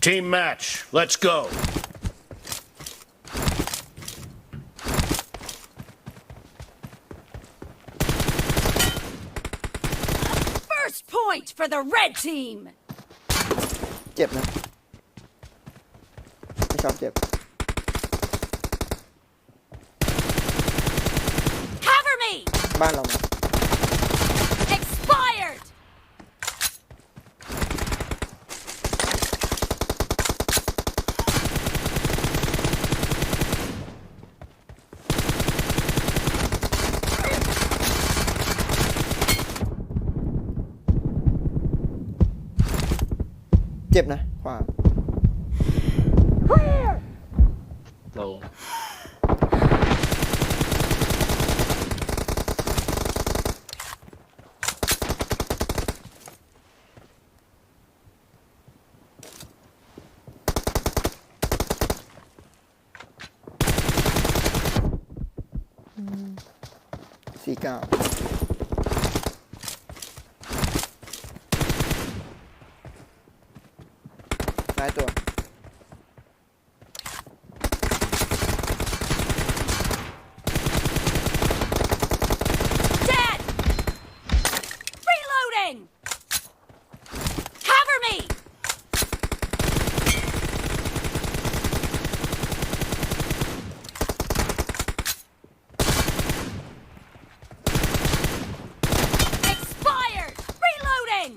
Team match. Let's go. First point for the red team. เจ็บนะไม่ชอบเจ็บ Cover me. บ้านเรามา Expired. เจ็บนะขวาลงสี่เก้า ซ้ายตัว Dead. Reloading. Cover me. Expired. Reloading.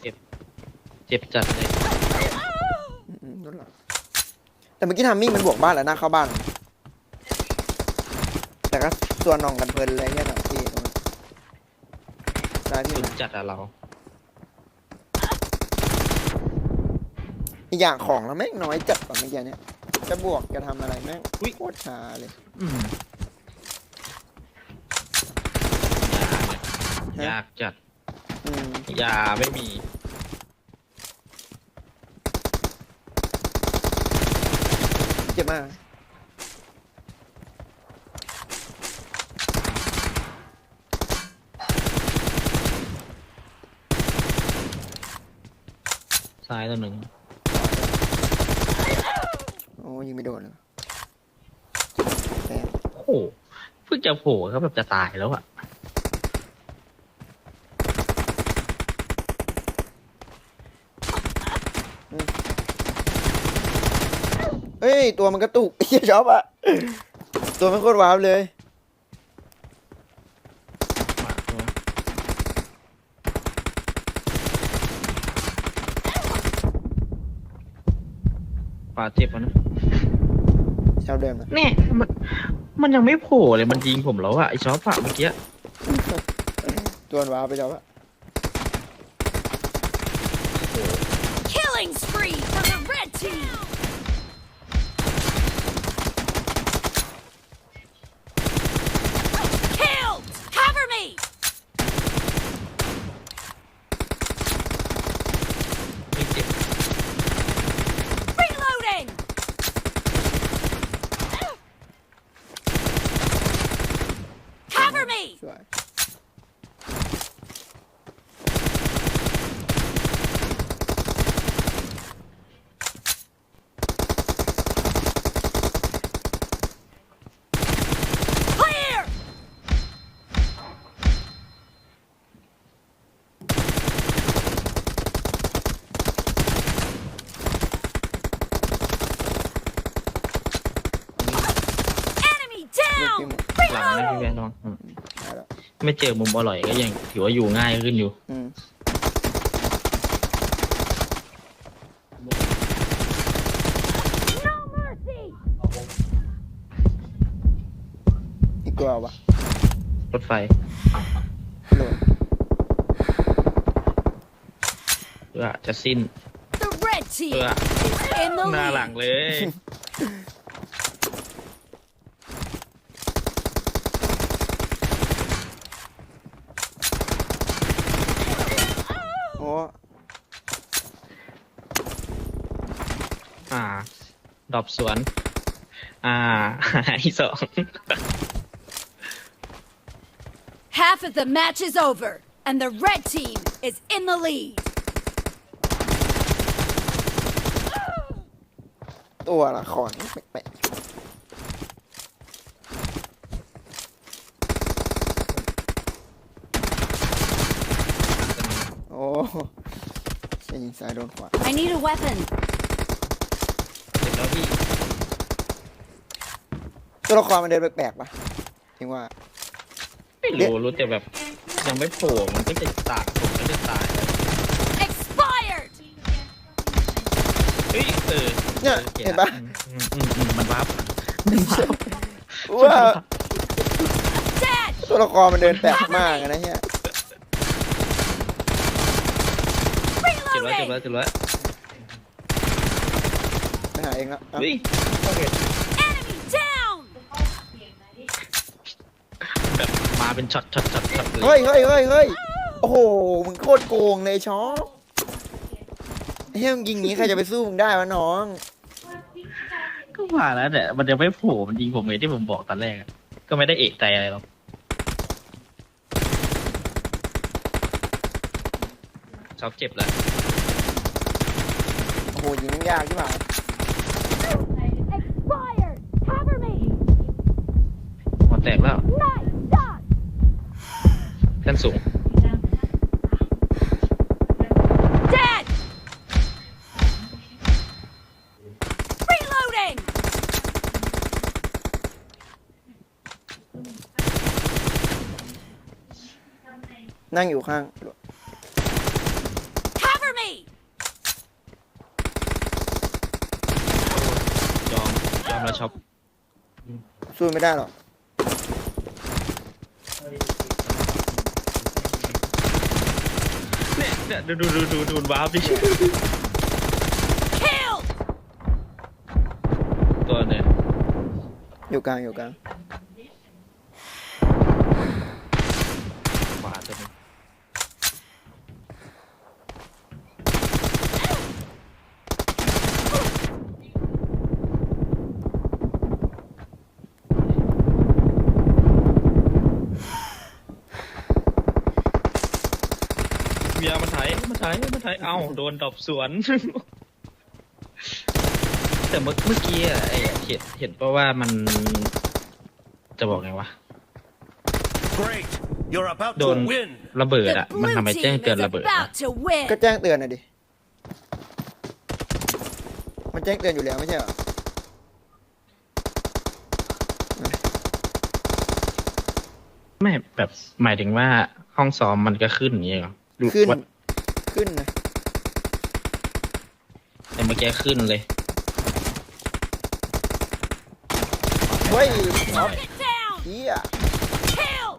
เจ็บ เจ็บจัดเลยอืมรถหลังแต่เมื่อกี้ทามมิ่งมันบวกบ้านแล้วหน้าเข้าบ้าน แต่ก็ตัวนองกันเพลินเลยเนี่ยสองที่ตรงนั้นซ้ายพี่สุดนะจัดอะเรา อีกอย่างของเราแม่งน้อยจัดกว่าเมื่อกี้เนี่ยจะบวกจะทำอะไรแม่งอุ๊ย โคตรช้าเลย อืมยากจัดอืมยาไม่มี เจ็บ มาก ซ้ายตัวหนึ่งโอ้ยิงไม่โดนเลยแต่โอ้โหเพิ่งจะโผล่เขาแบบจะตายแล้วอะ ยตัวมันกระตุกเฮียชอบอะตัวมันโคตรว้าวเลยมาตัวปาเจ็บแล้วนะชอบเดิมนะเนี่ยมันมันยังไม่โผล่เลยมันยิงผมแล้วอะไอช็อปอะเมื่อกี้ตัวมันว้าวไปชอบอะ Killing spree for the red team. Killed. Cover me. ไม่เจ็บ Reloading. Cover me. สวย Clear. ลู Enemy กพี่ down. หมดหลังนะพี่ Reloading. แวนลองอืมได้แล้วไม่เจอมุมอร่อยก็ยังถือว่าอยู่ง่ายขึ้นอยู่ อืม No mercy. อีกตัววะรถไฟโหลดเพื่อจะสิ้น The red team เพื่อ is in the หน้าหลั lead. งเลย อบสวน อ่า หายสอง Half of the match is over, and the red team is in the lead. ตัวละครแปลกๆโอ้ใช่ยิงซ้ายโดนขวา I need a weapon. เสร็จแล้วพี่ตัวละครมันเดินแปลกๆปะจริงว่า ไม่รู้รู้แต่แบบยังไม่โผล่มันก็จะตายผมก็จะตาย Expired! เฮ้ยเออเนี่ยออเห็นปะ อืมอืมอืมมันวับมันวับว่า Dead! ตัวละครมันเดินแปลกมากอะนะเฮียเจ็บแล้วเจ็บ Reloading! แล้วเจ็บแล้วไป หาเองละเอาเฮ้ย Enemy down! แบบมาเป็นช็อตช็อตช็อตช็อตเลยเฮ้ยเฮ้ยเฮ้ยเฮ้ยโอ้โหมึงโคตรโกงเลยช็อปเฮ้ยมึงยิงนี้ใครจะไปสู้มึงได้วะน้อง ก็ว่าแล้วแต่มันยังไม่โผล่มันยิงผมเลยที่ผมบอกตอนแรกอะก็ไม่ได้เอกใจอะไรหรอกชอบเจ็บแล้วโอ้โหยิงมันยากใช่ไหม Expired! Cover me! หัวแตกแล้ว Nice shot! ท่านสูง Dead! Reloading! นั่งอยู่ข้าง Cover me! ยอมยอม แล้วช็อปสู้ไม่ได้หรอกเนี่ยเนี่ยดูดูดูดูดูวาร์ปดิ Kill! ตัวเนี่ยอยู่กลางอยู่กลาง ขวาตัวนึงเมีย มันไถมันไถมันไถเอ้าโดนดอบสวน แต่เมื่อเมื่อกี้อะไอ้เห็นเห็นเพราะว่ามัน จะบอกไงวะ Great. You're about to Don't- win. ระเบิด The อะมัน blue ทำไมแจ้ง team เตือน is ระเบิดอะ about to win! ก็แจ้งเตือนหน่อยดิ มันแจ้งเตือนอยู่แล้วไม่ใช่เหรอ ไม่แบบหมายถึงว่าห้องซ้อมมันก็ขึ้นอย่างเงี้ยเหรอดูขึ้นวัด ขึ้นนะแต่เมื่อกี้ขึ้นเลย เฮ้ยช็อป Get down! เฮีย Kill!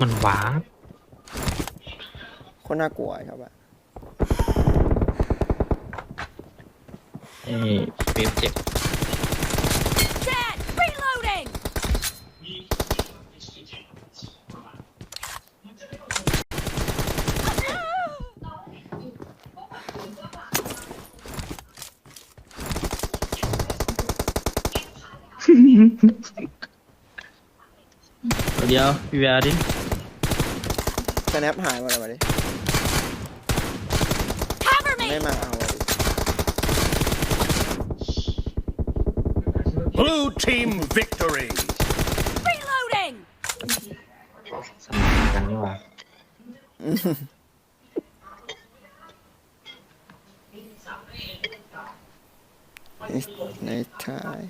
มันว้าบคนน่ากลัวครับอะไอ้เวฟเจ็บ Dead! Reloading! เดี๋ยวพี่แวร์ดิสแนปหายหมดเลยวะดิ Cover ไม่ me! มาเอาอะดิ Blue team victory. Reloading! สนานกันนี่หว่าในท้าย